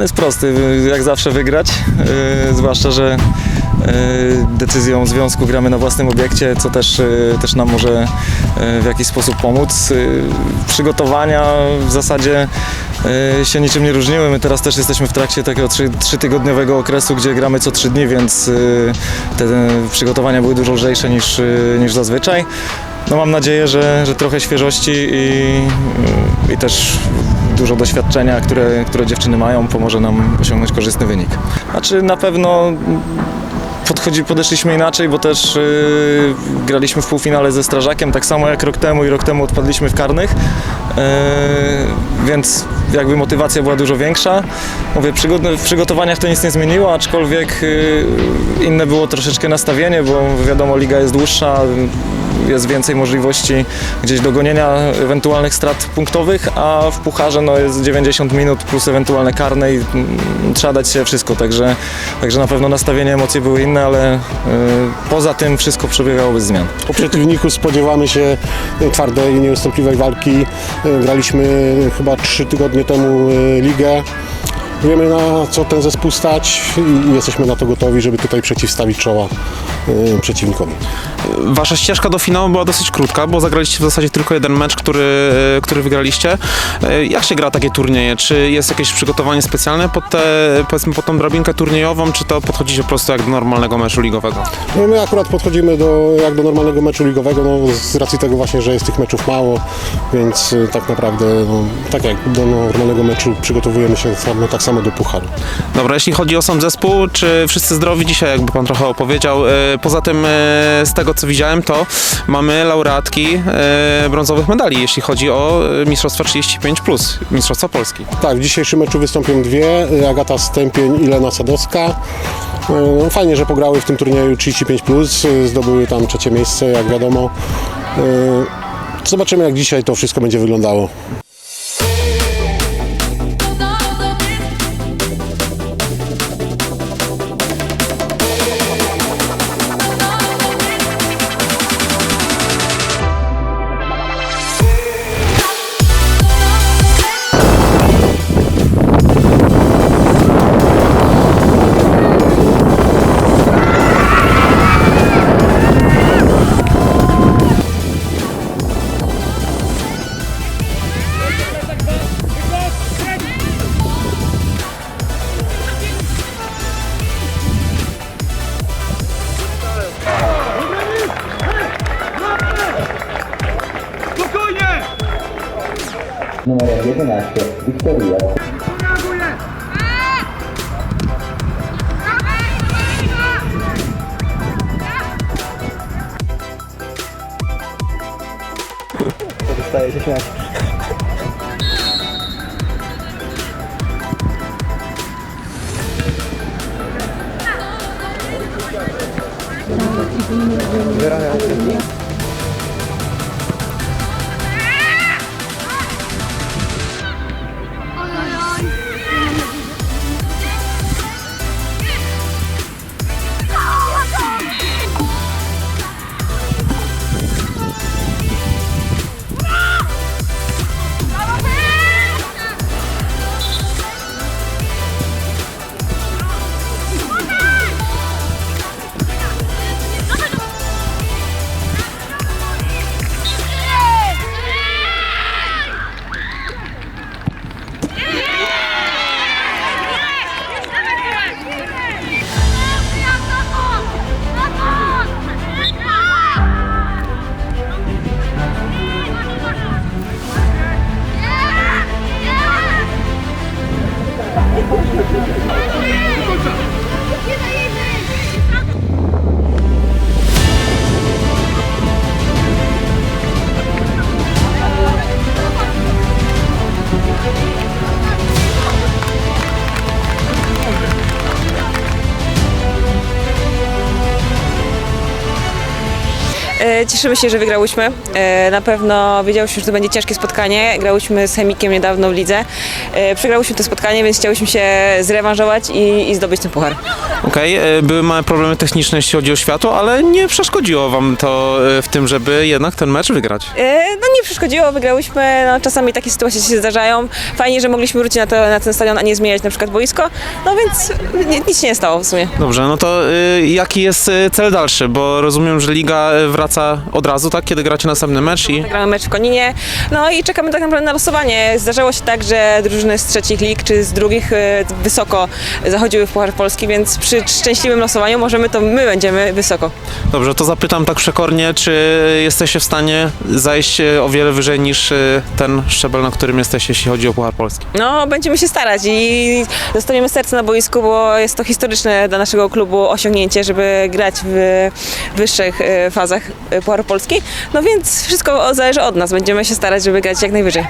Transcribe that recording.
Plan jest prosty, jak zawsze wygrać, yy, zwłaszcza, że yy, decyzją związku gramy na własnym obiekcie, co też, yy, też nam może w jakiś sposób pomóc. Przygotowania w zasadzie się niczym nie różniły. My teraz też jesteśmy w trakcie takiego trzy, trzytygodniowego okresu, gdzie gramy co trzy dni, więc te przygotowania były dużo lżejsze niż, niż zazwyczaj. No mam nadzieję, że, że trochę świeżości i, i też dużo doświadczenia, które, które dziewczyny mają, pomoże nam osiągnąć korzystny wynik. Znaczy na pewno podchodzi, podeszliśmy inaczej, bo też yy, graliśmy w półfinale ze Strażakiem, tak samo jak rok temu i rok temu odpadliśmy w karnych, yy, więc jakby motywacja była dużo większa. Mówię, w przygotowaniach to nic nie zmieniło, aczkolwiek yy, inne było troszeczkę nastawienie, bo wiadomo, liga jest dłuższa, jest więcej możliwości gdzieś dogonienia ewentualnych strat punktowych, a w pucharze no, jest 90 minut plus ewentualne karne i mm, trzeba dać się wszystko, także, także na pewno nastawienie, emocje były inne, ale y, poza tym wszystko przebiegało bez zmian. Po przeciwniku spodziewamy się twardej, nieustępliwej walki. Graliśmy chyba trzy tygodnie temu e, ligę. Wiemy na co ten zespół stać i jesteśmy na to gotowi, żeby tutaj przeciwstawić czoła e, przeciwnikowi. Wasza ścieżka do finału była dosyć krótka, bo zagraliście w zasadzie tylko jeden mecz, który, e, który wygraliście. E, Jak się gra takie turnieje? Czy jest jakieś przygotowanie specjalne pod, te, powiedzmy, pod tą drabinkę turniejową, czy to podchodzicie po prostu jak do normalnego meczu ligowego? No my akurat podchodzimy do, jak do normalnego meczu ligowego, no, z racji tego właśnie, że jest tych meczów mało, więc e, tak naprawdę no, tak jak do normalnego meczu przygotowujemy się samo, tak samo do pucharu. Dobra, jeśli chodzi o sam zespół, czy wszyscy zdrowi dzisiaj, jakby pan trochę opowiedział. E, Poza tym, e, z tego co widziałem, to mamy laureatki e, brązowych medali, jeśli chodzi o Mistrzostwa 35+, Mistrzostwa Polski. Tak, w dzisiejszym meczu wystąpią dwie, Agata Stępień i Lena Sadowska. No, fajnie, że pograły w tym turnieju 35+, e, zdobyły tam trzecie miejsce, jak wiadomo. Zobaczymy, jak dzisiaj to wszystko będzie wyglądało. numero 11 Vittoria stai rifinendo Grazie. Cieszymy się, że wygrałyśmy. E, Na pewno wiedziałyśmy, że to będzie ciężkie spotkanie. Grałyśmy z Chemikiem niedawno w lidze. E, Przegrałyśmy to spotkanie, więc chciałyśmy się zrewanżować i, i zdobyć ten puchar. Okej, e, były małe problemy techniczne, jeśli chodzi o światło, ale nie przeszkodziło wam to e, w tym, żeby jednak ten mecz wygrać. E, No nie przeszkodziło, wygrałyśmy. No, czasami takie sytuacje się zdarzają. Fajnie, że mogliśmy wrócić na, to, na ten stadion, a nie zmieniać na przykład boisko. No więc ni- nic się nie stało w sumie. Dobrze, no to y, jaki jest y, cel dalszy? Bo rozumiem, że liga y, wraca od razu, tak? Kiedy gracie następny mecz i... Gramy mecz w Koninie, no i czekamy tak naprawdę na losowanie. Zdarzało się tak, że drużyny z trzecich lig czy z drugich e, wysoko zachodziły w Puchar Polski, więc przy szczęśliwym losowaniu możemy to my będziemy wysoko. Dobrze, to zapytam tak przekornie, czy jesteście w stanie zajść y, o wiele wyżej niż y, ten szczebel, na którym jesteście, jeśli chodzi o Puchar Polski? No, będziemy się starać i zostawimy serce na boisku, bo jest to historyczne dla naszego klubu osiągnięcie, żeby grać w wyższych e, fazach e, Pucharu Polski. No więc wszystko zależy od nas. Będziemy się starać, żeby grać jak najwyżej.